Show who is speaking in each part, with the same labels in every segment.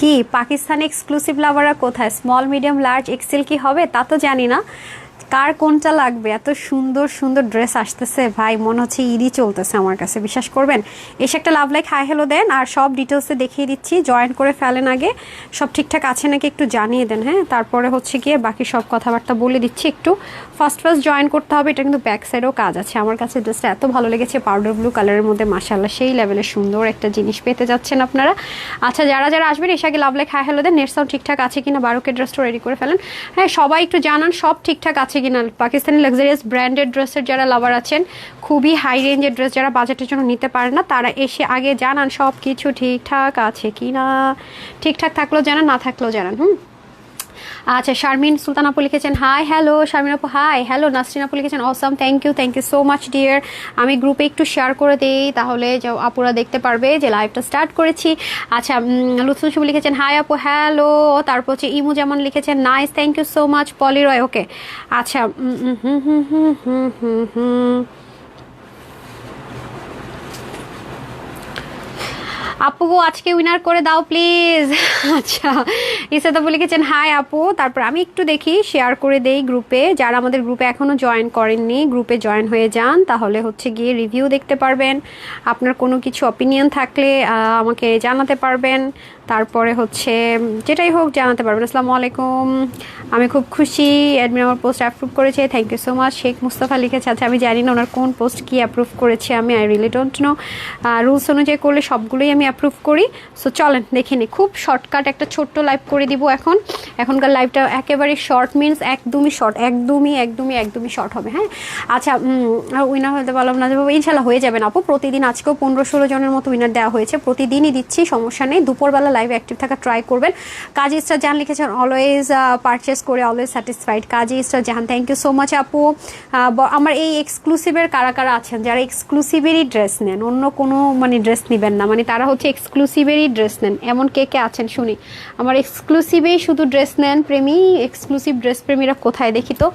Speaker 1: কি? পাকিস্তান এক্সক্লুসিভ লাভাররা কোথায়? Small medium large Excel কি হবে? তা তো জানি না। কার কোনটা লাগবে? এত সুন্দর সুন্দর ড্রেস আসতেছে। ভাই, মনে হচ্ছে ইডি চলতেছে আমার কাছে। বিশ্বাস করবেন? এসে একটা লাভ লাইক হাই হ্যালো দেন আর সব ডিটেলসে দেখিয়ে দিচ্ছি। জয়েন করে ফেলেন আগে। সব ঠিকঠাক আছে নাকি একটু জানিয়ে দেন হ্যাঁ? তারপরে হচ্ছে গিয়ে বাকি সব কথাবার্তা বলে দিচ্ছি একটু। ফার্স্ট ফার্স্ট জয়েন করতে হবে। এটা কিন্তু ব্যাক সাইডেও কাজ আছে। আমার কাছে ড্রেসটা এত ভালো লেগেছে। পাউডার ব্লু কালারের মধ্যে মাসাল্লাহ সেই লেভেলের সুন্দর একটা জিনিস পেতে যাচ্ছেন আপনারা। আচ্ছা যারা যারা আসবেন, এসে আগে লাভ লাইক হাই হ্যালো দেন। নেট সাউন্ড ঠিকঠাক আছে কিনা? বারোকে ড্রেসটা রেডি করে ফেলেন। হ্যাঁ সবাই একটু জানান। সব ঠিকঠাক আছে কিনা পাকিস্তানি লাক্সারিয়াস ব্র্যান্ডেড ড্রেসের যারা লাভার আছেন, খুবই হাই রেঞ্জের ড্রেস যারা বাজেটের জন্য নিতে পারে না, তারা এসে আগে জানান সব কিছু ঠিকঠাক আছে কিনা। ঠিকঠাক থাকলেও জানান, না থাকলেও জানান, হুম? আচ্ছা শারমিন সুলতান আপু লিখেছেন হাই হ্যালো শারমিন আপু হাই হ্যালো নাসরিন আপু লিখেছেন awesome thank you thank you so much dear আমি গ্রুপে একটু শেয়ার করে দিই, তাহলে আপুরা দেখতে পারবে যে লাইভটা স্টার্ট করেছি। আচ্ছা লুৎফুল শুভ লিখেছেন হাই আপু হ্যালো তারপর হচ্ছে ইমু যেমন লিখেছেন nice thank you so much Poli Roy okay আচ্ছা হুম হুম হুম হুম হুম হুম। আপু আজকে উইনার করে দাও প্লিজ আচ্ছা ইসাদ বলে লিখেছেন হাই আপু। তারপর আমি একটু দেখি শেয়ার করে দেই গ্রুপে যারা আমাদের গ্রুপে এখনও জয়েন করেননি গ্রুপে জয়েন হয়ে যান, তাহলে হচ্ছে গিয়ে রিভিউ দেখতে পারবেন। আপনার কোনো কিছু অপিনিয়ন থাকলে আমাকে জানাতে পারবেন। তারপরে হচ্ছে যেটাই হোক জানাতে পারবেন। আসসালামু আলাইকুম। আমি খুব খুশি অ্যাডমিন আমার পোস্ট অ্যাপ্রুভ করেছে। Thank you so much Sheikh Mustafa লিখেছে আচ্ছা আমি জানি না ওনার কোন পোস্ট কি অ্যাপ্রুভ করেছে। আমি I really don't know rules অনুযায়ী করলে সবগুলোই আমি অ্যাপ্রুভ করি। সো চলেন, দেখে নিই খুব শর্টকাট একটা ছোট্ট লাইভ করে দিব এখন। এখনকার লাইভটা একেবারে শর্ট মিনস একদমই শর্ট একদমই একদমই একদমই শর্ট হবে হ্যাঁ? আচ্ছা আর উইনার হতে পারলাম না। যাব ইনশাল্লাহ হয়ে যাবেন আপু। প্রতিদিন আজকেও পনেরো ষোলো জনের মতো উইনার দেওয়া হয়েছে। প্রতিদিনই দিচ্ছি, সমস্যা নেই। দুপুরবেলা লাইভে অ্যাক্টিভ থাকা ট্রাই করবেন। কাজী ইস্টার জাহান লিখেছেন অলওয়েজ পারচেস করে always satisfied Kazi Ester Jahan thank you so much আপু। আমার এই এক্সক্লুসিভের কারা কারা আছেন? যারা এক্সক্লুসিভেরই ড্রেস নেন, অন্য কোনো মানে ড্রেস নেবেন না। মানে তারা হচ্ছে এক্সক্লুসিভেরই ড্রেস নেন। এমন কে কে আছেন শুনি। আমার এক্সক্লুসিভেই শুধু ড্রেস নেন প্রেমী এক্সক্লুসিভ ড্রেস প্রেমীরা কোথায় দেখি তো?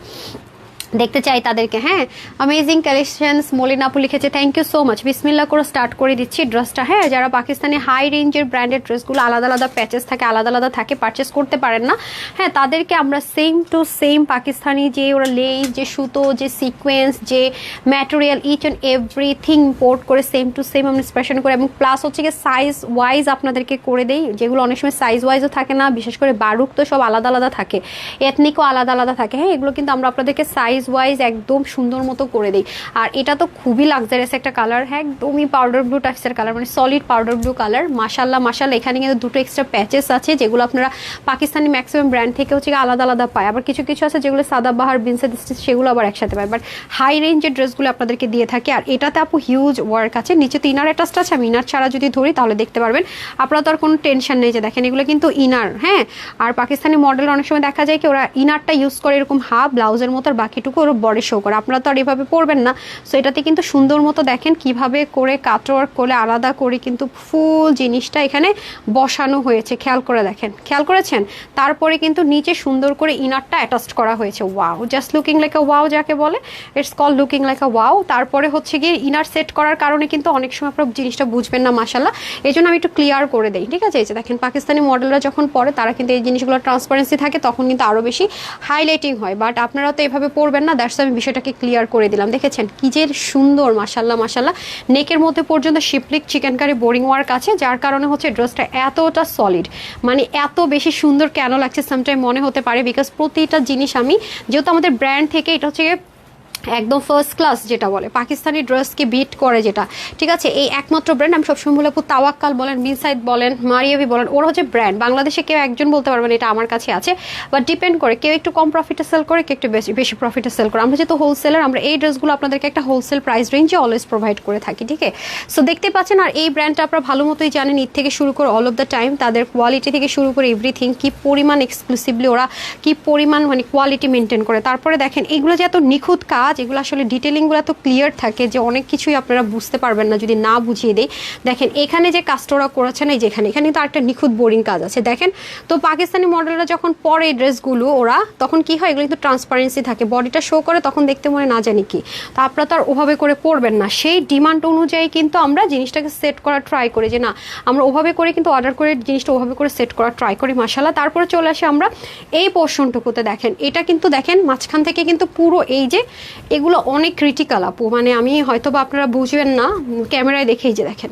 Speaker 1: দেখতে চাই তাদেরকে হ্যাঁ? অ্যামেজিং কালেকশনস মলিনাপু লিখেছে থ্যাংক ইউ সো মাচ বিসমিল্লা করে স্টার্ট করে দিচ্ছি ড্রেসটা হ্যাঁ? যারা পাকিস্তানি হাই রেঞ্জের ব্র্যান্ডেড ড্রেসগুলো আলাদা আলাদা প্যাচেস থাকে, আলাদা আলাদা থাকে পারচেস করতে পারেন না হ্যাঁ? তাদেরকে আমরা সেম টু সেম পাকিস্তানি যে ওরা লেস যে সুতো, যে সিকোয়েন্স যে material each and everything import করে সেম টু সেম আমরা স্পেশাল করে এবং প্লাস হচ্ছে গিয়ে সাইজ ওয়াইজ আপনাদেরকে করে দেই, যেগুলো অনেক সময় সাইজ ওয়াইজও থাকে না, বিশেষ করে বারুক তো সব আলাদা আলাদা থাকে এথনিকও আলাদা আলাদা থাকে হ্যাঁ? এগুলো কিন্তু আমরা আপনাদেরকে সাইজ ওয়াইজ একদম সুন্দর মতো করে দিই। আর এটা তো খুবই লাক্সারিয়াস একটা কালার হ্যাঁ একদমই পাউডার ব্লু টাইপসের কালার মানে সলিড পাউডার ব্লু কালার মাসাল্লাহ মাসাল্লাহ এখানে কিন্তু দুটো এক্সট্রা প্যাচেস আছে, যেগুলো আপনারা পাকিস্তানি ম্যাক্সিমাম ব্র্যান্ড থেকে হচ্ছে আলাদা আলাদা পায়। আবার কিছু কিছু আছে যেগুলো সাদা বাহার বিনসে সেগুলো আবার একসাথে পায়। বাট হাই রেঞ্জের ড্রেসগুলো আপনাদেরকে দিয়ে থাকে। আর এটাতে আপু হিউজ ওয়ার্ক আছে। নিচে তো ইনার অ্যাটাচটা আছে। আমি ইনার ছাড়া যদি ধরি, তাহলে দেখতে পারবেন। আপনারা তো আর কোনো টেনশন নেই যে দেখেন, এগুলো কিন্তু ইনার হ্যাঁ। আর পাকিস্তানি মডেল অনেক সময় দেখা যায় কি, ওরা ইনারটা ইউজ করে এরকম হাফ ব্লাউজের মতো আর বাকিটুকু ওরা বডি শো করে। আপনারা তো আর এভাবে পরবেন না। সো এটাতে কিন্তু সুন্দর মতো দেখেন কীভাবে করে কাটওয়ার্ক করে আলাদা করে কিন্তু ফুল জিনিসটা এখানে বসানো হয়েছে। খেয়াল করে দেখেন। খেয়াল করেছেন? তারপরে কিন্তু নিচে সুন্দর করে ইনারটা অ্যাটাচ করা হয়েছে। Wow just looking like a wow যাকে বলে। It's call looking like a wow তারপরে হচ্ছে গিয়ে ইনার সেট করার কারণে কিন্তু অনেক সময় আপনারা জিনিসটা বুঝবেন না মাসাল্লাহ এই জন্য আমি একটু ক্লিয়ার করে দিই, ঠিক আছে? এই যে দেখেন, পাকিস্তানি মডেলরা যখন পরে, তারা কিন্তু এই জিনিসগুলো ট্রান্সপারেন্সি থাকে, তখন কিন্তু আরও বেশি হাইলাইটিং হয়। বাট আপনারা তো এভাবে পড়বেন না দ্যাটস আমি বিষয়টাকে ক্লিয়ার করে দিলাম। দেখেছেন কি যে সুন্দর মাসাল্লাহ মাসাল্লাহ নেকের মধ্যে পর্যন্ত শিপলিক চিকেন কারি বোরিং ওয়ার্ক আছে, যার কারণে হচ্ছে ড্রেসটা এতটা সলিড মানে এত বেশি সুন্দর কেন লাগছে সামটাইম মনে হতে পারে বিকজ প্রতিটা জিনিস আমি, যেহেতু আমাদের ব্র্যান্ড থেকে, এটা হচ্ছে একদম ফার্স্ট ক্লাস যেটা বলে। পাকিস্তানি ড্রেসকে বিট করে যেটা। ঠিক আছে? এই একমাত্র ব্র্যান্ড আমি সবসময় বলে তাওয়াক্কাল বলেন মিনসাইড বলেন, মারিয়াবি বলেন, ওরা হচ্ছে ব্র্যান্ড বাংলাদেশে কেউ একজন বলতে পারবেন এটা আমার কাছে আছে। বাট ডিপেন্ড করে, কেউ একটু কম প্রফিটে সেল করে, কেউ একটু বেশি বেশি প্রফিটে সেল করে। আমরা যেহেতু হোলসেলার আমরা এই ড্রেসগুলো আপনাদেরকে একটা হোলসেল প্রাইস রেঞ্জে অলওয়েজ প্রোভাইড করে থাকি, ঠিক আছে? সো দেখতে পাচ্ছেন, আর এই ব্র্যান্ডটা আপনারা ভালো মতোই জানেন, ঈদ থেকে শুরু করে অল অফ দ্য টাইম তাদের কোয়ালিটি থেকে শুরু করে এভরিথিং কী পরিমাণ এক্সক্লুসিভলি ওরা কী পরিমাণ মানে কোয়ালিটি মেনটেন করে। তারপরে দেখেন এইগুলো যে এত নিখুঁত কাজ কাজ, এগুলো আসলে ডিটেলিংগুলো এত ক্লিয়ার থাকে যে অনেক কিছুই আপনারা বুঝতে পারবেন না যদি না বুঝিয়ে দেয় দেখেন, এখানে যে কাজটা করেছেন এই যেখানে এখানে কিন্তু আরেকটা নিখুঁত বোরিং কাজ আছে। দেখেন, তো পাকিস্তানি মডেলরা যখন পরে ড্রেসগুলো ওরা, তখন কি হয়? এগুলো কিন্তু ট্রান্সপারেন্সি থাকে। বডিটা শো করে, তখন দেখতে মনে না জানি কি। তো আপনারা তো আর ওভাবে করে পরবেন না। সেই ডিমান্ড অনুযায়ী কিন্তু আমরা জিনিসটাকে সেট করা ট্রাই করি যে না, আমরা ওভাবে করে কিন্তু অর্ডার করে জিনিসটা ওভাবে করে সেট করা ট্রাই করি মাসালা তারপরে চলে আসে আমরা এই পোর্শনটুকুতে দেখেন, এটা কিন্তু দেখেন, মাঝখান থেকে কিন্তু পুরো এই যে এগুলো অনেক ক্রিটিক্যাল আপু। মানে আমি হয়তো বা আপনারা বুঝবেন না, ক্যামেরায় দেখেই যে দেখেন।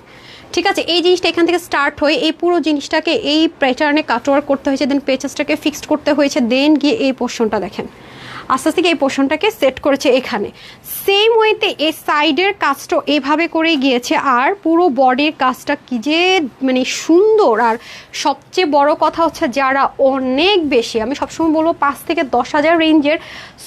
Speaker 1: ঠিক আছে, এই জিনিসটা এখান থেকে স্টার্ট হয়ে এই পুরো জিনিসটাকে এই প্যাটার্নে কাটওয়ার্ক করতে হয়েছে দেন পেচাসটাকে ফিক্সড করতে হয়েছে দেন গিয়ে এই পোর্শনটা দেখেন। আস্তে আস্তে এই পোর্শনটাকে সেট করেছে এখানে। সেম ওয়েতে এই সাইডের কাজটা এভাবে করেই গিয়েছে। আর পুরো বডির কাজটা কি যে মানে সুন্দর। আর সবচেয়ে বড় কথা হচ্ছে যারা অনেক বেশি, আমি সবসময় বলব পাঁচ থেকে দশ হাজার রেঞ্জের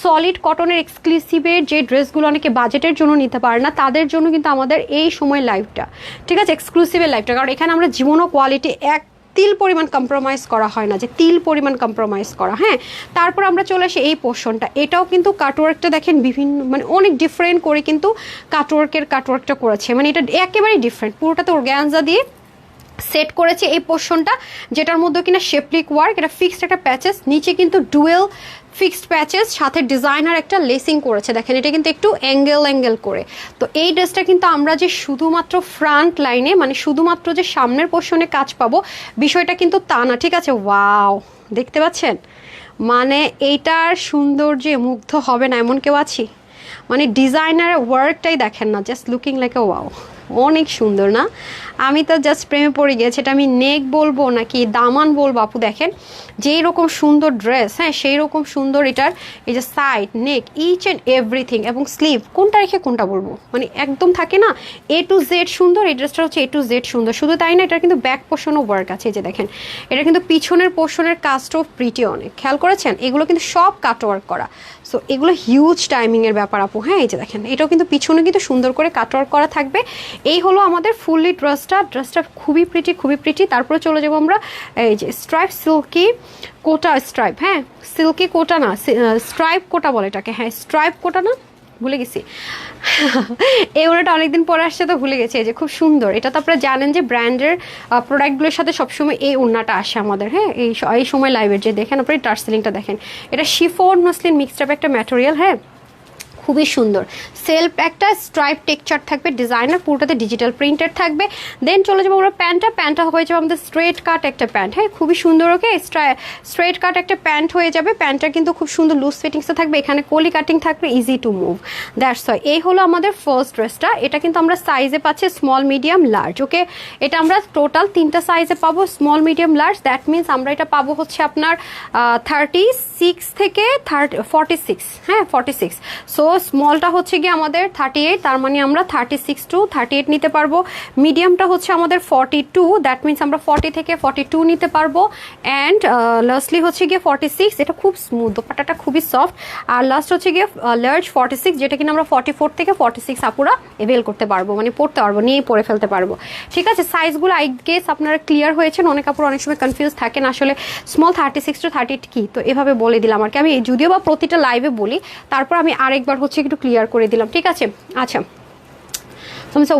Speaker 1: সলিড কটনের এক্সক্লুসিভের যে ড্রেসগুলো অনেকে বাজেটের জন্য নিতে পারে না, তাদের জন্য কিন্তু আমাদের এই সময় লাইভটা ঠিক আছে? এক্সক্লুসিভের লাইভটা কারণ এখানে আমরা জীবনও কোয়ালিটি এক তিল পরিমাণ কম্প্রোমাইজ করা হয় না, যে তিল পরিমাণ কম্প্রোমাইজ করা হ্যাঁ? তারপর আমরা চলে আসি এই পোর্শনটা এটাও কিন্তু কাটওয়ার্কটা দেখেন বিভিন্ন মানে অনেক ডিফারেন্ট করে কিন্তু কাটওয়ার্কের কাটওয়ার্কটা করেছে। মানে এটা একেবারেই ডিফারেন্ট পুরোটা পুরোটাতে ওরগ্যানজা দিয়ে সেট করেছে এই পোর্শনটা যেটার মধ্যে কিনা শেপলিক ওয়ার্ক এটা ফিক্সড একটা প্যাচেস নিচে কিন্তু ডুয়েল ফিক্সড প্যাচেস, সাথে ডিজাইনার একটা লেসিং করেছে। দেখেন, এটা কিন্তু একটু অ্যাঙ্গেল অ্যাঙ্গেল করে। তো এই ড্রেসটা কিন্তু আমরা যে শুধুমাত্র ফ্রন্ট লাইনে মানে শুধুমাত্র যে সামনের পোর্শনে কাজ পাবো, বিষয়টা কিন্তু তা না, ঠিক আছে? ওয়াও! দেখতে পাচ্ছেন? মানে এইটার সৌন্দর্যে মুগ্ধ হবে না এমন কেউ আছি? মানে ডিজাইনার ওয়ার্কটাই দেখেন না just looking like a wow অনেক সুন্দর না? আমি তো জাস্ট প্রেমে পড়ে গিয়েছি, এটা আমি নেক বলব নাকি দামান বলব আপু দেখেন? যেই রকম সুন্দর ড্রেস হ্যাঁ সেই রকম সুন্দর এটার এই যে side neck each and everything এবং স্লিভ কোনটা রেখে কোনটা বলব? মানে একদম থাকে না? এ টু জেড সুন্দর, এই ড্রেসটা হচ্ছে এ টু জেড সুন্দর। শুধু তাই না এটা কিন্তু ব্যাক পোর্শনও ওয়ার্ক আছে যে দেখেন। এটা কিন্তু পিছনের পোর্শনের কাজটাও প্রিটি অনেক। খেয়াল করেছেন? এগুলো কিন্তু সব কাট ওয়ার্ক করা। সো এগুলো হিউজ টাইমিংয়ের ব্যাপার আপু। হ্যাঁ এই যে দেখেন, এটাও কিন্তু পিছনে কিন্তু সুন্দর করে কাটওয়ার্ক করা থাকবে। এই হলো আমাদের ফুললি ড্রেসটা ড্রেসটা খুবই প্রিটি খুবই প্রিটি তারপরে চলে যাব আমরা, এই যে স্ট্রাইপ সিল্কি কোটা স্ট্রাইপ হ্যাঁ সিল্কি কোটা না স্ট্রাইপ কোটা বলে এটাকে। হ্যাঁ স্ট্রাইপ কোটা না? ভুলে গেছি। এই ওড়াটা অনেকদিন পরে আসছে তো ভুলে গেছি। এই যে খুব সুন্দর। এটা তো আপনারা জানেন যে ব্র্যান্ডের প্রোডাক্টগুলোর সাথে সবসময় এই ওড়নাটা আসে আমাদের। হ্যাঁ এই এই সময় লাইভের যে দেখেন আপনি টার্সেলিংটা দেখেন। এটা শিফোর মসলিন মিক্সড আপ একটা ম্যাটেরিয়াল হ্যাঁ? খুবই সুন্দর। সেলফ একটা স্ট্রাইপ টেকচার থাকবে ডিজাইনার পুরোটাতে ডিজিটাল প্রিন্টেড থাকবে। দেন চলে যাব আমরা প্যান্টটা। প্যান্টটা হয়ে যাবে আমাদের স্ট্রেট কাট একটা প্যান্ট। হ্যাঁ খুবই সুন্দর ওকে স্ট্রেট কাট একটা প্যান্ট হয়ে যাবে। প্যান্টটা কিন্তু খুব সুন্দর লুজ ফিটিংসে থাকবে। এখানে কলি কাটিং থাকবে easy to move that's why এই হলো আমাদের ফার্স্ট ড্রেসটা এটা কিন্তু আমরা সাইজে পাচ্ছি স্মল মিডিয়াম লার্জ ওকে এটা আমরা টোটাল তিনটা সাইজে পাবো small medium large that means আমরা এটা পাবো হচ্ছে আপনার থার্টি সিক্স থেকে থার্টি ফর্টি সিক্স হ্যাঁ ফর্টি সিক্স সো স্মলটা হচ্ছে গিয়ে আমাদের থার্টি এইট তার মানে আমরা thirty six to thirty eight নিতে পারব। মিডিয়ামটা হচ্ছে আমাদের ফর্টি টু দ্যাট মিনস আমরা ফর্টি থেকে ফর্টি টু নিতে পারব। অ্যান্ড লাস্টলি হচ্ছে গিয়ে ফর্টি সিক্স এটা খুব স্মুথ দোপাটাটা খুবই সফট আর লাস্ট হচ্ছে গিয়ে লার্জ ফর্টি সিক্স যেটা কিনা আমরা ফর্টি ফোর থেকে ফর্টি সিক্স আপুরা এভেল করতে পারব মানে পড়তে পারব, নিয়েই পরে ফেলতে পারব। ঠিক আছে সাইজগুলো আই গেস আপনারা ক্লিয়ার হয়েছেন, অনেক আপুরা অনেক সময় কনফিউজ থাকেন, আসলে small thirty six to thirty কি? তো এভাবে বলে দিলাম আর কি। আমি যদিও বা প্রতিটা লাইভে বলি, তারপর আমি আরেকবার হচ্ছে একটু ক্লিয়ার করে দিলাম, ঠিক আছে? আচ্ছা।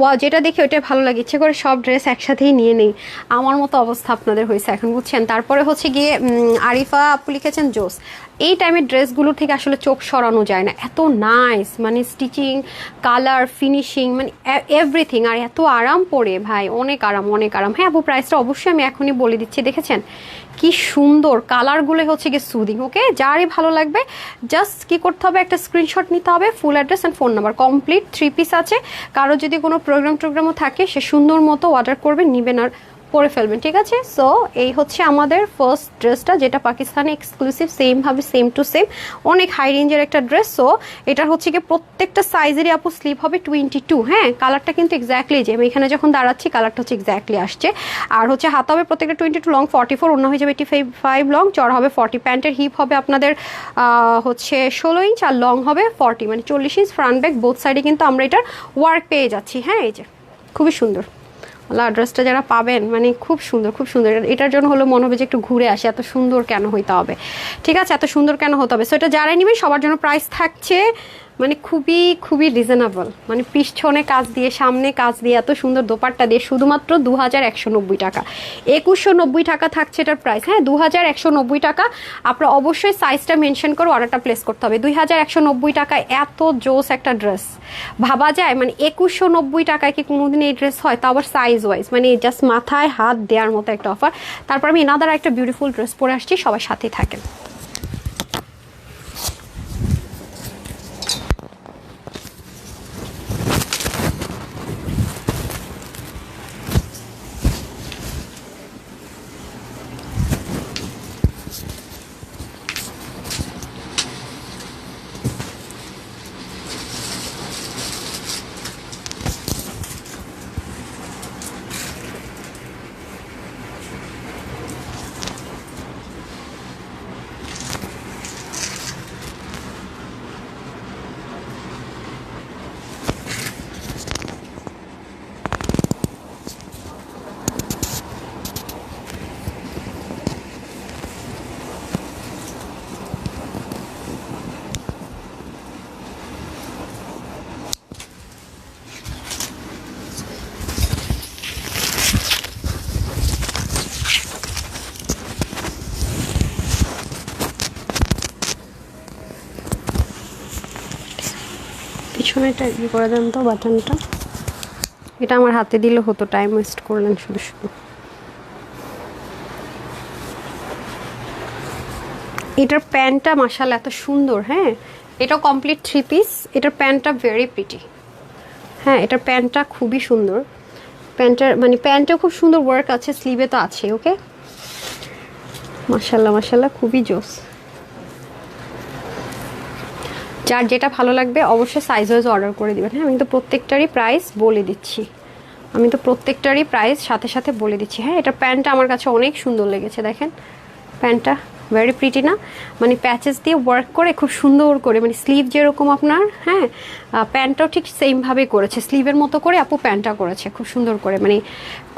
Speaker 1: ওয়া যেটা দেখে ওইটাই ভালো লাগে, ইচ্ছে করে সব ড্রেস একসাথেই নিয়ে নেই। আমার মতো অবস্থা আপনাদের হয়েছে এখন, বুঝছেন? তারপরে হচ্ছে গিয়ে আরিফা আপু লিখেছেন, জোস। এই টাইমের ড্রেসগুলো থেকে আসলে চোখ সরানো যায় না। এত নাইস মানে স্টিচিং কালার ফিনিশিং মানে এভরিথিং আর এত আরাম পরে, ভাই, অনেক আরাম অনেক আরাম। হ্যাঁ আপু প্রাইসটা অবশ্যই আমি এখনই বলে দিচ্ছি, দেখেছেন? কি সুন্দর কালারগুলো হচ্ছে গিয়ে সুদিং ওকে যারই ভালো লাগবে জাস্ট কি করতে হবে, একটা স্ক্রিনশট নিতে হবে full address and phone number complete three piece আছে। কারও যদি কোনো প্রোগ্রাম টোগ্রামও থাকে, সে সুন্দর মতো অর্ডার করবে, নিবেন আর পরে ফেলবেন, ঠিক আছে? সো এই হচ্ছে আমাদের ফার্স্ট ড্রেসটা যেটা পাকিস্তানে এক্সক্লুসিভ সেমভাবে সেম টু সেম অনেক হাই রেঞ্জের একটা ড্রেস সো এটা হচ্ছে কি প্রত্যেকটা সাইজেরই আপু স্লিপ হবে টোয়েন্টি টু হ্যাঁ? কালারটা কিন্তু এক্স্যাক্টলি যে, আমি এখানে যখন দাঁড়াচ্ছি কালারটা হচ্ছে এক্স্যাক্টলি আসছে। আর হচ্ছে হাত হবে প্রত্যেকটা twenty two long forty four অন্য হয়ে যাবে এইটি ফাইভ ফাইভ লং চড় হবে ফর্টি প্যান্টের হিপ হবে আপনাদের হচ্ছে ষোলো ইঞ্চ আর লং হবে ফর্টি মানে চল্লিশ ইঞ্চ ফ্রন্ট ব্যাক বোথ সাইডে কিন্তু আমরা এটার ওয়ার্ক পেয়ে যাচ্ছি হ্যাঁ? এই যে, খুবই সুন্দর। অ্যাড্রেসটা যারা পাবেন মানে খুব সুন্দর খুব সুন্দর। এটার জন্য হলো মনে হবে যে একটু ঘুরে আসে, এত সুন্দর কেন হইতে হবে? ঠিক আছে, এত সুন্দর কেন হতে হবে? সো এটা যারাই নেবেন, সবার জন্য প্রাইস থাকছে মানে খুবই খুবই রিজনেবল মানে পিছনে কাজ দিয়ে, সামনে কাজ দিয়ে, এত সুন্দর দোপাট্টা দিয়ে শুধুমাত্র দু হাজার একশো নব্বই টাকা। একুশশো নব্বই টাকা থাকছে এটার প্রাইস হ্যাঁ? দু হাজার একশো নব্বই টাকা, আপনার অবশ্যই সাইজটা মেনশন করে অর্ডারটা প্লেস করতে হবে। দুই হাজার একশো নব্বই টাকায় এত জোস একটা ড্রেস ভাবা যায়? মানে একুশশো নব্বই টাকায় কি কোনোদিন এই ড্রেস হয়? তা আবার সাইজ ওয়াইজ মানে জাস্ট মাথায় হাত দেওয়ার মতো একটা অফার তারপর আমি এনাদার একটা বিউটিফুল ড্রেস পরে আসছি, সবার সাথেই থাকেন। পিছনেটা ইয়ে করে দেন তো বাটনটা। এটা আমার হাতে দিলে হতো টাইম ওয়েস্ট করলেন শুধু শুধু। এটার প্যান্টটা মাসাল এত সুন্দর হ্যাঁ? এটা কমপ্লিট থ্রি পিস এটার প্যান্টটা ভেরি প্রিটি হ্যাঁ এটার প্যান্টটা খুবই সুন্দর। প্যান্টটার মানে প্যান্টটা খুব সুন্দর ওয়ার্ক আছে স্লিভে তো আছে ওকে মাসাল্লাহ মাসাল্লাহ খুবই জোস। যার যেটা ভালো লাগবে অবশ্যই সাইজ ওয়াইজ অর্ডার করে দিবেন। হ্যাঁ আমি তো প্রত্যেকটারই প্রাইস বলে দিচ্ছি। আমি তো প্রত্যেকটারই প্রাইস সাথে সাথে বলে দিচ্ছি। হ্যাঁ এটা প্যান্টটা আমার কাছে অনেক সুন্দর লেগেছে, দেখেন। প্যান্টটা ভেরি প্রিটি না? মানে প্যাচেস দিয়ে ওয়ার্ক করে, খুব সুন্দর করে মানে স্লিভ যেরকম আপনার হ্যাঁ প্যান্টটাও ঠিক সেমভাবে করেছে। স্লিভের মতো করে আপু প্যান্টটা করেছে, খুব সুন্দর করে। মানে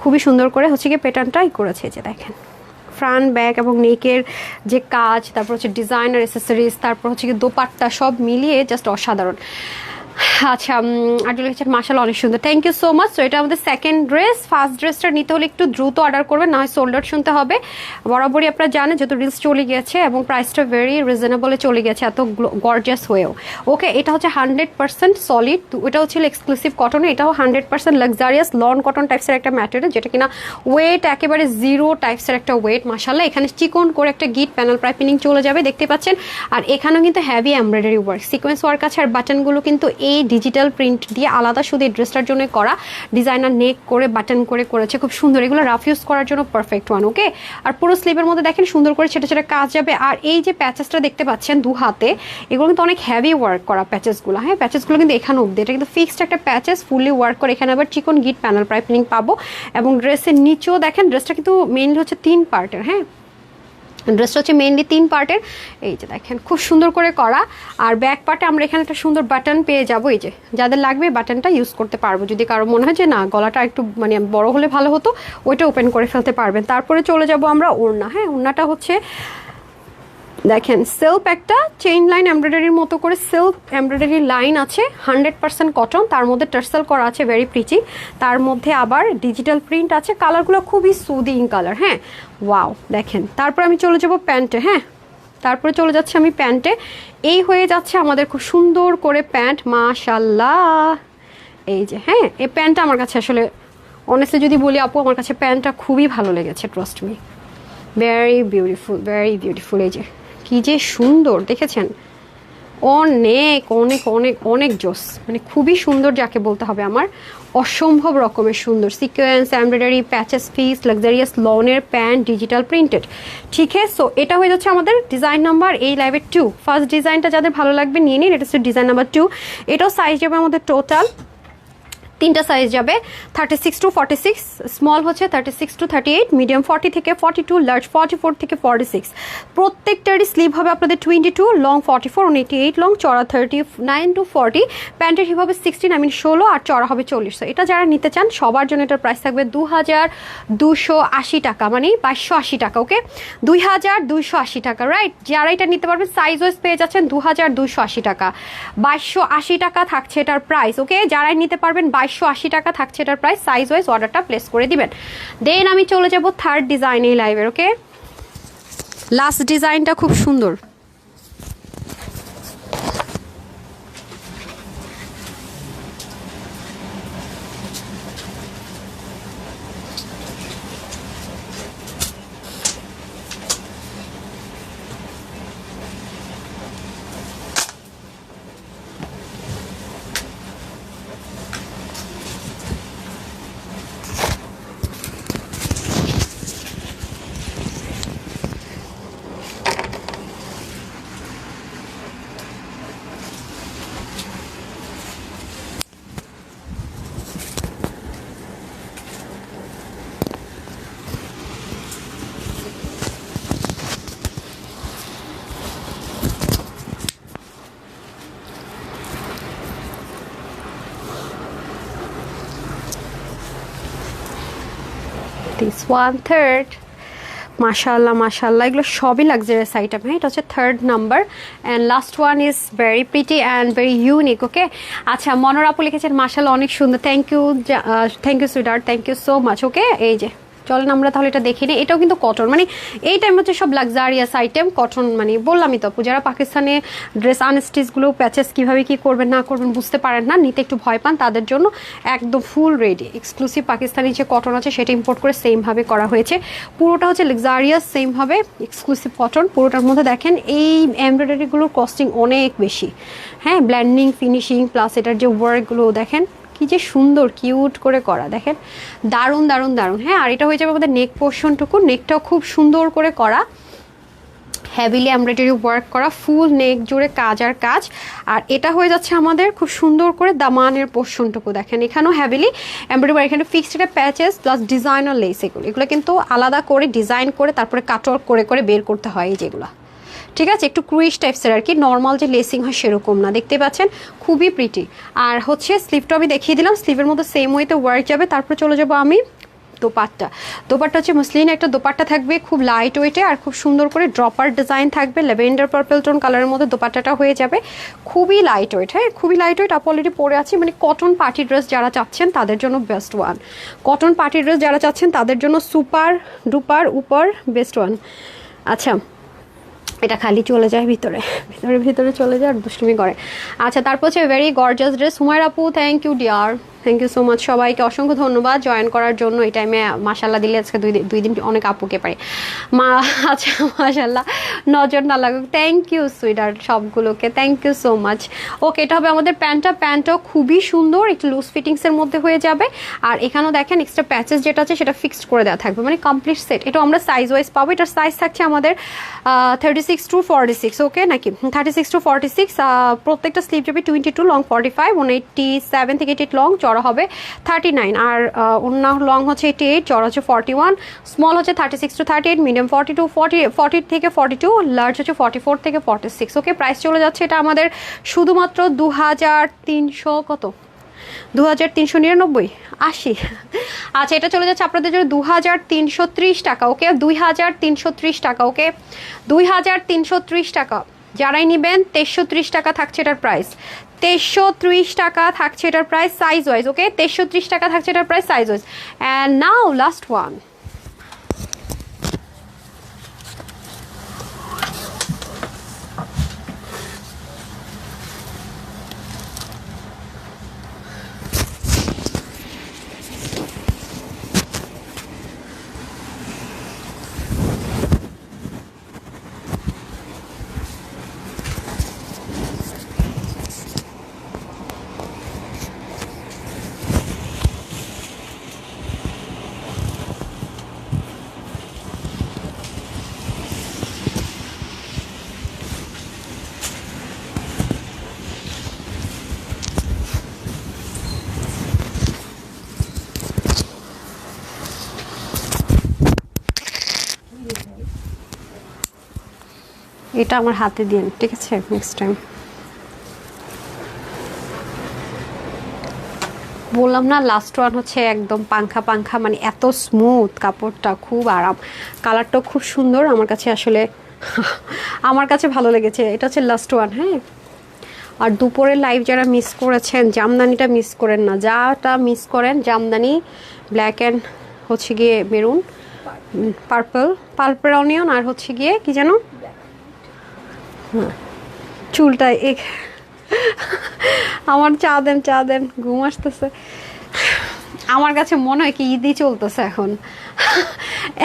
Speaker 1: খুবই সুন্দর করে হচ্ছে গিয়ে প্যাটার্নটাই করেছে যে দেখেন। ফ্রন্ট ব্যাক এবং নেকের যে কাজ, তারপর হচ্ছে ডিজাইনার এসেসরিজ তারপর হচ্ছে কি দোপাট্টা সব মিলিয়ে জাস্ট অসাধারণ। আচ্ছা আটুল লিখেছেন মাসাল অনেক সুন্দর। থ্যাংক ইউ সো মাচ তো এটা আমাদের সেকেন্ড ড্রেস ফার্স্ট ড্রেসটা নিতে হলে একটু দ্রুত অর্ডার করবেন না হয় সোল্ড আউট শুনতে হবে। বরাবরই আপনারা জানেন, যেহেতু রিলস চলে গিয়েছে এবং প্রাইসটা ভেরি রিজনেবলে চলে গেছে, এত গর্জিয়াস হয়েও। ওকে এটা হচ্ছে হান্ড্রেড পার্সেন্ট সলিড এটা হচ্ছে এক্সক্লুসিভ কটন এটাও hundred percent luxurious lawn cotton টাইপসের একটা ম্যাটেরিয়াল যেটা কিনা ওয়েট একেবারে জিরো টাইপসের একটা ওয়েট মাসাল্লাহ এখানে চিকন করে একটা গিট প্যানেল প্রাইপিনিং চলে যাবে, দেখতে পাচ্ছেন। আর এখানেও কিন্তু heavy embroidery work sequence work আছে, আর বাটনগুলো কিন্তু এই ডিজিটাল প্রিন্ট দিয়ে আলাদা শুধু এই ড্রেসটার জন্য করা ডিজাইনার নেক করে বাটন করে করেছে। খুব সুন্দর। এগুলো রাফ ইউজ করার জন্য পারফেক্ট ওয়ান ওকে আর পুরো স্লিভের মধ্যে দেখেন সুন্দর করে ছেটে ছেটে কাজ যাবে। আর এই যে প্যাচেসটা দেখতে পাচ্ছেন দু হাতে, এগুলো কিন্তু অনেক হ্যাভি ওয়ার্ক করা প্যাচেসগুলো হ্যাঁ? প্যাচেসগুলো কিন্তু এখানে অব্দি এটা কিন্তু ফিক্সড একটা প্যাচেস ফুললি ওয়ার্ক করে এখানে আবার চিকন গিট প্যানেল প্রাইপিনিং পাবো। এবং ড্রেসের নিচেও দেখেন ড্রেসটা কিন্তু মেইনলি হচ্ছে তিন পার্টের হ্যাঁ? ড্রেসটা হচ্ছে মেনলি তিন পার্টের এই যে দেখেন, খুব সুন্দর করে করা। আর ব্যাক পার্টে আমরা এখানে একটা সুন্দর বাটন পেয়ে যাব। এই যে, যাদের লাগবে বাটনটা ইউজ করতে পারব। যদি কারও মনে হয় যে না, গলাটা একটু মানে বড় হলে ভালো হতো, ওইটা ওপেন করে ফেলতে পারবেন। তারপরে চলে যাব আমরা ওড়না। হ্যাঁ ওড়নাটা হচ্ছে দেখেন সেলফ একটা চেইন লাইন এমব্রয়ডারির মতো করে সেলফ এমব্রয়ডারি লাইন আছে হান্ড্রেড পার্সেন্ট কটন তার মধ্যে টার্সেল করা আছে ভেরি প্রিচি তার মধ্যে আবার ডিজিটাল প্রিন্ট আছে কালারগুলো খুবই সুদিং কালার হ্যাঁ? ওয়াও দেখেন, তারপর আমি চলে যাব প্যান্টে হ্যাঁ? তারপরে চলে যাচ্ছে আমি প্যান্টে এই হয়ে যাচ্ছে আমাদের খুব সুন্দর করে প্যান্ট মাশাল্লাহ এই যে হ্যাঁ এই প্যান্টটা আমার কাছে আসলে অনেস্টলি যদি বলি আপু, আমার কাছে প্যান্টটা খুবই ভালো লেগেছে trust me very beautiful very beautiful এই যে। কি যে সুন্দর, দেখেছেন? অনেক অনেক অনেক অনেক জোস। মানে খুবই সুন্দর যাকে বলতে হবে আমার। অসম্ভব রকমের সুন্দর। সিকোয়েন্স এমব্রয়ডারি প্যাচেস ফিস লাক্সারিয়াস লনের প্যান্ট ডিজিটাল প্রিন্টেড ঠিক আছে? সো এটা হয়ে যাচ্ছে আমাদের ডিজাইন নাম্বার এই লাইভের টু ফার্স্ট ডিজাইনটা যাদের ভালো লাগবে, নিয়ে নিন। এটা হচ্ছে ডিজাইন নাম্বার টু এটাও সাইজ যাবে আমাদের টোটাল তিনটা সাইজ যাবে thirty six to forty six small হচ্ছে thirty six to thirty eight medium forty থেকে forty two large forty four থেকে ফর্টি সিক্স প্রত্যেকটারই স্লিভ হবে আপনাদের twenty two long forty four eighty eight long চড়া thirty nine to forty প্যান্টের hip হবে sixteen I mean ষোলো, আর চড়া হবে চল্লিশ। এটা যারা নিতে চান, সবার জন্য এটার প্রাইস থাকবে দু হাজার দুশো আশি টাকা মানে বাইশশো আশি টাকা ওকে দুই হাজার দুইশো আশি টাকা রাইট যারা এটা নিতে পারবেন সাইজ ওয়াইজ পেয়ে যাচ্ছেন দু হাজার দুশো আশি টাকা। বাইশশো আশি টাকা থাকছে এটার প্রাইস ওকে যারাই নিতে পারবেন বাইশশো আশি টাকা থাকছে এটার প্রাইস সাইজ ওয়াইজ অর্ডারটা প্লেস করে দিবেন। দেন আমি চলে যাব থার্ড ডিজাইন এই লাইভের ওকে লাস্ট ডিজাইনটা খুব সুন্দর। ওয়ান থার্ড মাশাল্লাহ মাশাল্লাহ এগুলো সবই লাক্সারিয়াস আইটেম হ্যাঁ? এটা হচ্ছে third number and last one is very pretty and very unique okay আচ্ছা মনোরাপু লিখেছেন মাশাল্লাহ অনেক সুন্দর thank you thank you sweeter thank you so much okay এই যে। চলেন, আমরা তাহলে এটা দেখি নিই। এটাও কিন্তু কটন মানে এই টাইম হচ্ছে সব লাক্সারিয়াস আইটেম কটন মানে বললামই তো, যারা পাকিস্তানে ড্রেস আনস্টিচগুলো প্যাচেস কীভাবে কী করবেন, না করবেন বুঝতে পারেন না, নিতে একটু ভয় পান, তাদের জন্য একদম ফুল রেডি এক্সক্লুসিভ পাকিস্তানি যে কটন আছে, সেটা ইম্পোর্ট করে সেমভাবে করা হয়েছে। পুরোটা হচ্ছে লাক্সারিয়াস সেমভাবে এক্সক্লুসিভ কটন পুরোটার মধ্যে দেখেন, এই এমব্রয়ডারিগুলোর কস্টিং অনেক বেশি। হ্যাঁ ব্ল্যান্ডিং ফিনিশিং প্লাস এটার যে ওয়ার্কগুলো দেখেন কি যে সুন্দর, কিউট করে করা। দেখেন, দারুণ দারুণ দারুণ। হ্যাঁ আর এটা হয়ে যাবে আমাদের নেক পোর্শনটুকু নেকটাও খুব সুন্দর করে করা। হ্যাভিলি এমব্রয়ডারি ওয়ার্ক করা ফুল নেক জুড়ে কাজ আর কাজ। আর এটা হয়ে যাচ্ছে আমাদের খুব সুন্দর করে দামানের পোর্শনটুকু দেখেন, এখানেও হ্যাভিলি এমব্রয়ডারি এখানে ফিক্সড একটা প্যাচেস প্লাস ডিজাইনার লেস এগুলো। এগুলো কিন্তু আলাদা করে ডিজাইন করে তারপরে কাটওয়ার্ক করে করে বের করতে হয় যেগুলো। ঠিক আছে? একটু ক্রুইশ টাইপসের আর কি। নর্মাল যে লেসিং হয় সেরকম না। দেখতে পাচ্ছেন? খুবই প্রিটি আর হচ্ছে স্লিভটা আমি দেখিয়ে দিলাম। স্লিভের মধ্যে সেম ওয়েতে ওয়ার্ক যাবে। তারপরে চলে যাব আমি দোপাট্টা। দোপাট্টা হচ্ছে মুসলিন একটা দোপাট্টা থাকবে খুব লাইট ওয়েটে আর খুব সুন্দর করে ড্রপার ডিজাইন থাকবে। লেভেন্ডার পার্পল টোন কালারের মধ্যে দোপাট্টাটা হয়ে যাবে। খুবই লাইট ওয়েট হ্যাঁ? খুবই লাইট ওয়েট আপ অলরেডি পরে আছি। মানে কটন পার্টি ড্রেস যারা চাচ্ছেন, তাদের জন্য best one cotton party dress যারা চাচ্ছেন, তাদের জন্য সুপার ডুপার উপর বেস্ট ওয়ান আচ্ছা এটা খালি চলে যায় ভিতরে। ভিতরে ভিতরে চলে যায় আর দুষ্টুমি করে। আচ্ছা তারপর হচ্ছে ভেরি গর্জাস ড্রেস হুমায়ুর আপু thank you dear thank you so much সবাইকে অসংখ্য ধন্যবাদ জয়েন করার জন্য। এই টাইমে মাসাল্লাহ দিলে আজকে দুই দুই দিন অনেক আপুকে পারে। মা আচ্ছা মাসাল্লাহ নজর না লাগুক। থ্যাংক ইউ সুইডার সবগুলোকে। Thank you so much okay এটা হবে আমাদের প্যান্টটা। প্যান্টটাও খুবই সুন্দর। একটু লুজ ফিটিংসের মধ্যে হয়ে যাবে। আর এখানেও দেখেন এক্সট্রা প্যাচেস যেটা আছে সেটা ফিক্সড করে দেওয়া থাকবে। মানে কমপ্লিট সেট এটা আমরা সাইজ ওয়াইজ পাবো। এটার সাইজ থাকছে আমাদের thirty six to forty six okay নাকি? Thirty six to forty six প্রত্যেকটা স্লিপ যাবে twenty two long forty five one eighty seven থেকে এইট লং চড়া হবে থার্টি নাইন আর অন্য লং হচ্ছে এইটি এইট চড়া হচ্ছে ফর্টি ওয়ান স্মল হচ্ছে thirty six to thirty eight medium forty two forty forty থেকে ফর্টি টু লার্জ হচ্ছে ফর্টি ফোর থেকে ফর্টি সিক্স ওকে প্রাইস চলে যাচ্ছে, এটা আমাদের শুধুমাত্র দু হাজার তিনশো কত? দু হাজার তিনশো নিরানব্বই। আশি। আচ্ছা এটা চলে যাচ্ছে আপনাদের জন্য দু হাজার তিনশো ত্রিশ টাকা, ওকে? দুই হাজার তিনশো ত্রিশ টাকা, ওকে? দুই হাজার তিনশো ত্রিশ টাকা। যারাই নেবেন, তেইশশো ত্রিশ টাকা থাকছে এটার প্রাইস তেইশশো ত্রিশ টাকা থাকছে এটার প্রাইস সাইজ ওয়াইজ ওকে? তেইশশো ত্রিশ টাকা থাকছে এটার price size wise and now last one এটা আমার হাতে দিন, ঠিক আছে? নেক্সট টাইম বললাম না লাস্ট ওয়ান হচ্ছে একদম পাংখা পাংখা মানে এত স্মুথ কাপড়টা, খুব আরাম। কালারটাও খুব সুন্দর, আমার কাছে আসলে আমার কাছে ভালো লেগেছে। এটা হচ্ছে লাস্ট ওয়ান হ্যাঁ? আর দুপুরের লাইভ যারা মিস করেছেন, জামদানিটা মিস করেন না। যাটা মিস করেন, জামদানি ব্ল্যাক অ্যান্ড হচ্ছে গিয়ে মেরুন পার্পল পার্পল অনিয়ন আর হচ্ছে গিয়ে কি যেন? চুলটা এক আমার চা দেন চা দেন, ঘুম আসতেছে। আমার কাছে মনে হয় কি ঈদই চলতেছে এখন।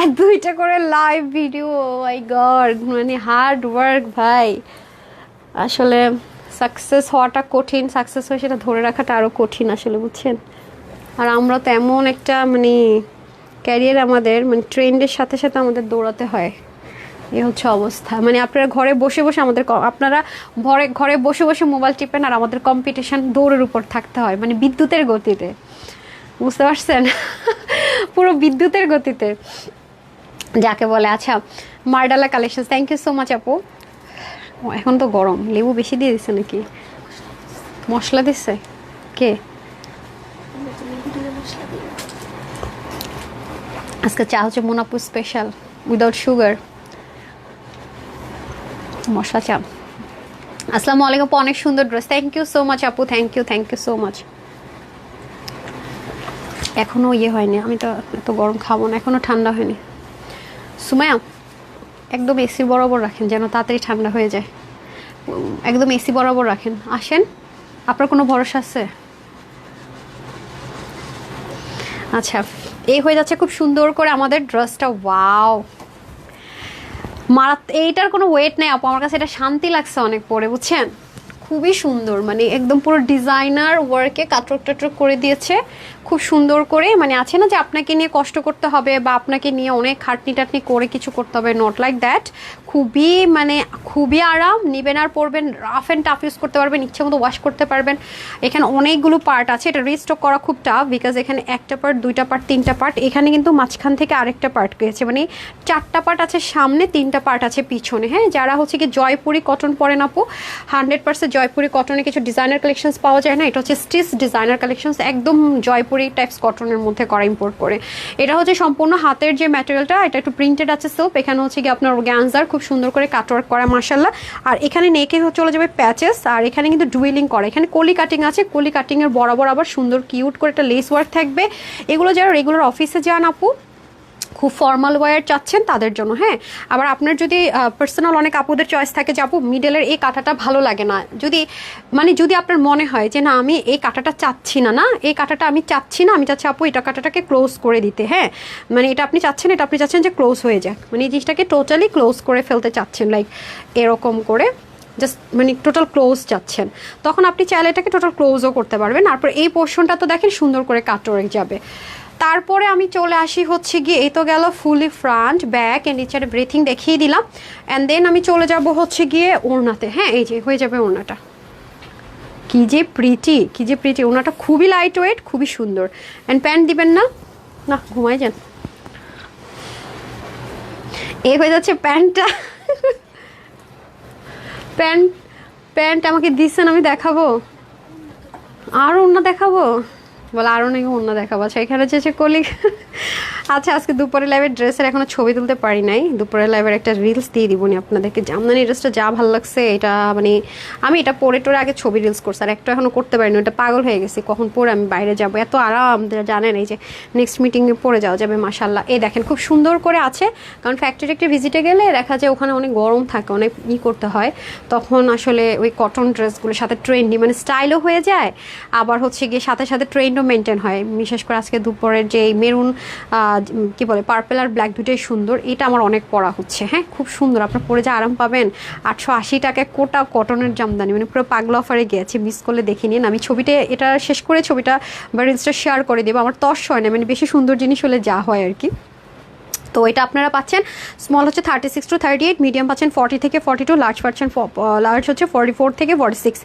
Speaker 1: এক দুইটা করে লাইভ ভিডিও মাই গড মানে হার্ড ওয়ার্ক ভাই। আসলে সাকসেস হওয়াটা কঠিন সাকসেস হয়ে সেটা ধরে রাখাটা আরও কঠিন আসলে, বুঝছেন? আর আমরা তো এমন একটা মানে ক্যারিয়ার আমাদের মানে ট্রেন্ডের সাথে সাথে আমাদের দৌড়াতে হয়। এ হচ্ছে অবস্থা। মানে আপনারা ঘরে বসে বসে আমাদের আপনারা ঘরে ঘরে বসে বসে মোবাইল টিপেন আর আমাদের কম্পিটিশন দৌড়ের উপর থাকতে হয় মানে বিদ্যুতের গতিতে। বুঝতে পারছেন? পুরো বিদ্যুতের গতিতে। যাকে বলে আচ্ছা মার্ডালা collection thank you so much আপু। এখন তো গরম। লেবু বেশি দিয়ে দিচ্ছে নাকি? মশলা দিচ্ছে কে? আজকে চা হচ্ছে মোনাপু স্পেশাল উইদাউট সুগার মশলা চা আসসালামু আলাইকুম আপু, অনেক সুন্দর dress thank you so much আপু thank you thank you so much এখনও ইয়ে হয়নি, আমি তো এত গরম খাব না এখনও ঠান্ডা হয়নি। সুমায়া একদম এসি বরাবর রাখেন, যেন তাড়াতাড়ি ঠান্ডা হয়ে যায়। একদম এসি বরাবর রাখেন। আসেন, আপনার কোনো ভরসা আছে? আচ্ছা এই হয়ে যাচ্ছে খুব সুন্দর করে আমাদের ড্রেসটা ওয়াও মারাত, এইটার কোনো ওয়েট নেই আপু, আমার কাছে এটা শান্তি লাগছে অনেক পরে, বুঝছেন? খুবই সুন্দর মানে একদম পুরো ডিজাইনার ওয়ার্কে কাটরক টাটরক করে দিয়েছে, খুব সুন্দর করে মানে আছে না যে আপনাকে নিয়ে কষ্ট করতে হবে বা আপনাকে নিয়ে অনেক খাটনি টাটনি করে কিছু করতে হবে নট লাইক দ্যাট খুবই মানে খুবই আরাম। নিবেন আর পরবেন রাফ অ্যান্ড টাফ ইউজ করতে পারবেন, ইচ্ছে মতো ওয়াশ করতে পারবেন। এখানে অনেকগুলো পার্ট আছে, এটা রিস্টক করা খুব টাফ বিকজ এখানে একটা পার্ট দুইটা পার্ট তিনটা পার্ট এখানে কিন্তু মাঝখান থেকে আরেকটা পার্ট গেছে মানে চারটা পার্ট আছে সামনে, তিনটা পার্ট আছে পিছনে। হ্যাঁ যারা হচ্ছে কি জয়পুরি কটন পরেন আপু হান্ড্রেড পার্সেন্ট জয়পুরি কটনে কিছু ডিজাইনার কালেকশনস পাওয়া যায় না, এটা হচ্ছে স্টিচ ডিজাইনার কালেকশনস একদম জয়পুরি টাইপস কটনের মধ্যে করা ইম্পোর্ট করে। এটা হচ্ছে সম্পূর্ণ হাতের যে ম্যাটেরিয়ালটা এটা একটু প্রিন্টেড আছে সিল্ক এখানে হচ্ছে কি আপনার গ্যান্সার খুব সুন্দর করে কাটওয়ার্ক করা মার্শাল্লাহ আর এখানে নেকে চলে যাবে প্যাচেস আর এখানে কিন্তু ডুয়েলিং করা। এখানে কলি কাটিং আছে, কলি কাটিংয়ের বরাবর আবার সুন্দর কিউট করে একটা লেস ওয়ার্ক থাকবে। এগুলো যারা রেগুলার অফিসে যান আপু খুব ফর্মাল ওয়্যার চাচ্ছেন তাদের জন্য হ্যাঁ? আবার আপনার যদি পার্সোনাল অনেক আপুদের চয়েস থাকে যে, আপু মিডলের এই কাঁটাটা ভালো লাগে না। যদি মানে যদি আপনার মনে হয় যে, না, আমি এই কাঁটাটা চাচ্ছি না না, এই কাঁটাটা আমি চাচ্ছি না, আমি চাচ্ছি, আপু, এটা কাঁটাটাকে ক্লোজ করে দিতে। হ্যাঁ? মানে এটা আপনি চাচ্ছেন, এটা আপনি চাচ্ছেন যে ক্লোজ হয়ে যাক। মানে এই জিনিসটাকে টোটালি ক্লোজ করে ফেলতে চাচ্ছেন লাইক এরকম করে। জাস্ট মানে টোটাল ক্লোজ যাচ্ছেন তখন আপনি চাইলে এটাকে টোটাল ক্লোজও করতে পারবেন। তারপর এই পোর্শনটা তো দেখেন সুন্দর করে কাটরে যাবে। তারপরে আমি চলে আসি হচ্ছে গিয়ে, এই তো গেল ফুলি ফ্রন্ট ব্যাক অ্যান্ড নিচের ব্রেথিং দেখিয়ে দিলাম। অ্যান্ড দেন আমি চলে যাব হচ্ছে গিয়ে ওড়নাতে। হ্যাঁ এই যে, হয়ে যাবে ওড়নাটা। কি যে প্রিটি কি যে প্রিটি ওড়নাটা খুবই লাইট ওয়েট খুবই সুন্দর। অ্যান্ড প্যান্ট দিবেন না? না ঘুমাই যান। এ হয়ে যাচ্ছে প্যান্টটা প্যান্ট প্যান্ট আমাকে দিচ্ছেন আমি দেখাবো? আর অন্য দেখাবো? বলে আরও নাকি অন্য দেখাবো। আচ্ছা এখানে যে কলি আচ্ছা আজকে দুপুরে লাইভের ড্রেসের এখনও ছবি তুলতে পারি নাই। দুপুরে লাইভের একটা রিলস দিয়ে দিব নি আপনাদেরকে। জামদানি ড্রেসটা যা ভালো লাগছে, এটা মানে আমি এটা পরে টোরে আগে ছবি রিলস করছি, আর একটা এখনও করতে পারিনি, ওটা পাগল হয়ে গেছি। কখন পরে আমি বাইরে যাব? এত আরাম জানেন এই যে নেক্সট মিটিংয়ে পরে যাওয়া যাবে মাসাল্লাহ এই দেখেন, খুব সুন্দর করে আছে, কারণ ফ্যাক্টরি একটা ভিজিটে গেলে দেখা যায় ওখানে অনেক গরম থাকে, অনেক ই করতে হয়। তখন আসলে ওই কটন ড্রেসগুলোর সাথে ট্রেন্ডি মানে স্টাইলও হয়ে যায়, আবার হচ্ছে গিয়ে সাথে সাথে ট্রেন্ডও মেনটেন হয়। বিশেষ করে আজকে দুপুরের যে মেরুন কি বলে পার্পেল আর ব্ল্যাক দুটোই সুন্দর। এটা আমার অনেক পরা হচ্ছে হ্যাঁ? খুব সুন্দর। আপনার পরে যে আরাম পাবেন। আটশো আশি টাকায় কোটা কটনের জামদানি মানে পুরো পাগলা অফারে গিয়েছে মিস করলে দেখে নিন। আমি ছবিটা, এটা শেষ করে ছবিটা বা রিলসটা শেয়ার করে দেবো। আমার তস হয় না মানে বেশি সুন্দর জিনিস হলে যা হয় আর কি। তো এটা আপনারা পাচ্ছেন স্মল হচ্ছে thirty six to thirty eight medium পাচ্ছেন ফর্টি থেকে ফর্টি টু লার্জ পাচ্ছেন লার্জ হচ্ছে ফর্টি ফোর থেকে ফর্টি সিক্স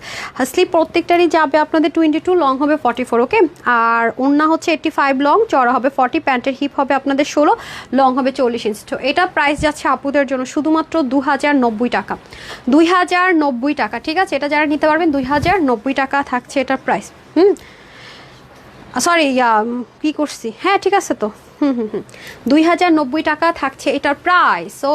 Speaker 1: স্লিপ প্রত্যেকটারই যাবে আপনাদের টোয়েন্টি টু লং হবে ফর্টি ফোর ওকে আর ওড়না হচ্ছে এইট্টি ফাইভ লং চড়া হবে ফর্টি প্যান্টের হিপ হবে আপনাদের ষোলো লং হবে চল্লিশ ইঞ্চ তো এটা প্রাইস যাচ্ছে আপুদের জন্য শুধুমাত্র দু হাজার নব্বই টাকা। দুই হাজার নব্বই টাকা, ঠিক আছে? এটা যারা নিতে পারবেন দুই হাজার নব্বই টাকা থাকছে এটার প্রাইস হুম? সরি কী করছি? হ্যাঁ ঠিক আছে তো। হুম হুম হুম দুই হাজার নব্বই টাকা থাকছে এটার price so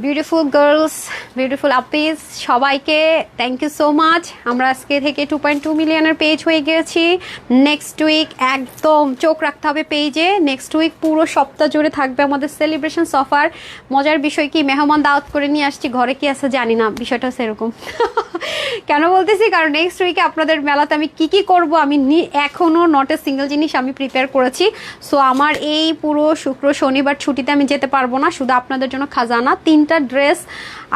Speaker 1: beautiful girls beautiful আপিস সবাইকে থ্যাংক ইউ সো মাচ আমরা আজকে থেকে টু পয়েন্ট টু মিলিয়নের পেজ হয়ে গেছি নেক্সট উইক একদম চোখ রাখতে হবে পেজে নেক্সট উইক পুরো সপ্তাহ জুড়ে থাকবে আমাদের সেলিব্রেশন সফার মজার বিষয় কি, মেহমান দাওয়াত করে নিয়ে আসছি, ঘরে কি আছে জানি না বিষয়টা সেরকম। কেন বলতেছি? কারণ নেক্সট উইকে আপনাদের মেলাতে আমি কি কি করব, আমি নি- এখনও নট এ সিঙ্গেল জিনিস আমি প্রিপেয়ার করেছি। সো আমার এই পুরো শুক্র শনিবার ছুটিতে আমি যেতে পারব না, শুধু আপনাদের জন্য খাজানা তিনটা ড্রেস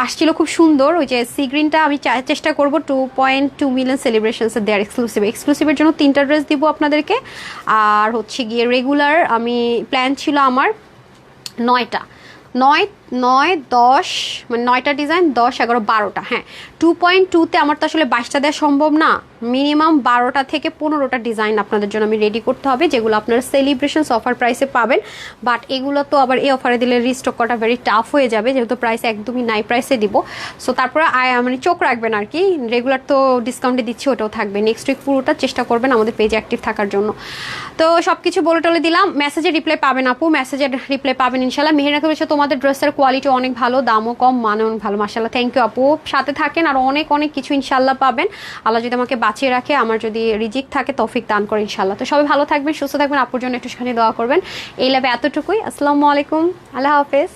Speaker 1: আসছিল খুব সুন্দর, ওই যে সি গ্রিনটা আমি চেষ্টা করব টু পয়েন্ট টু মিলিয়ন সেলিব্রেশনসে দেয়ার এক্সক্লুসিভ এক্সক্লুসিভের জন্য তিনটা ড্রেস দিব আপনাদেরকে। আর হচ্ছে গিয়ে রেগুলার আমি প্ল্যান ছিল আমার নয়টা। নয় নয়, দশ মানে নয়টা ডিজাইন দশ, এগারো, বারোটা হ্যাঁ। টু পয়েন্ট টুতে আমার তো আসলে বাইশটা দেওয়া সম্ভব না। মিনিমাম বারোটা থেকে পনেরোটা ডিজাইন আপনাদের জন্য আমি রেডি করতে হবে, যেগুলো আপনারা সেলিব্রেশনস অফার প্রাইসে পাবেন। বাট এগুলো তো আবার এই অফারে দিলে রিস্টক করা ভেরি টাফ হয়ে যাবে, যেহেতু প্রাইস একদমই নাই প্রাইসে দিব। সো তারপরে আয়- মানে চোখ রাখবেন আর কি রেগুলার তো ডিসকাউন্টে দিচ্ছি, ওটাও থাকবে। নেক্সট উইক পুরোটা চেষ্টা করবেন আমাদের পেজে অ্যাক্টিভ থাকার জন্য। তো সব কিছু বলে টলে দিলাম মেসেজে রিপ্লাই পাবেন আপু মেসেজের রিপ্লাই পাবেন ইনশাল্লাহ মেহের বলেছে তোমাদের ড্রেসের কোয়ালিটি অনেক ভালো, দামও কম মানে অনেক ভালো মাসাল্লাহ থ্যাংক ইউ আপু। সাথে থাকেন আর অনেক অনেক কিছু ইনশাল্লাহ পাবেন। আল্লাহ যদি আমাকে বাঁচিয়ে রাখে, আমার যদি রিজিক থাকে, তৌফিক দান করে ইনশাল্লাহ তো সবাই ভালো থাকবেন, সুস্থ থাকবেন। আপুর জন্য একটু সেখানে দোয়া করবেন। এই ল্যাবে এতটুকুই। আসসালামু আলাইকুম। আল্লাহ হাফেজ।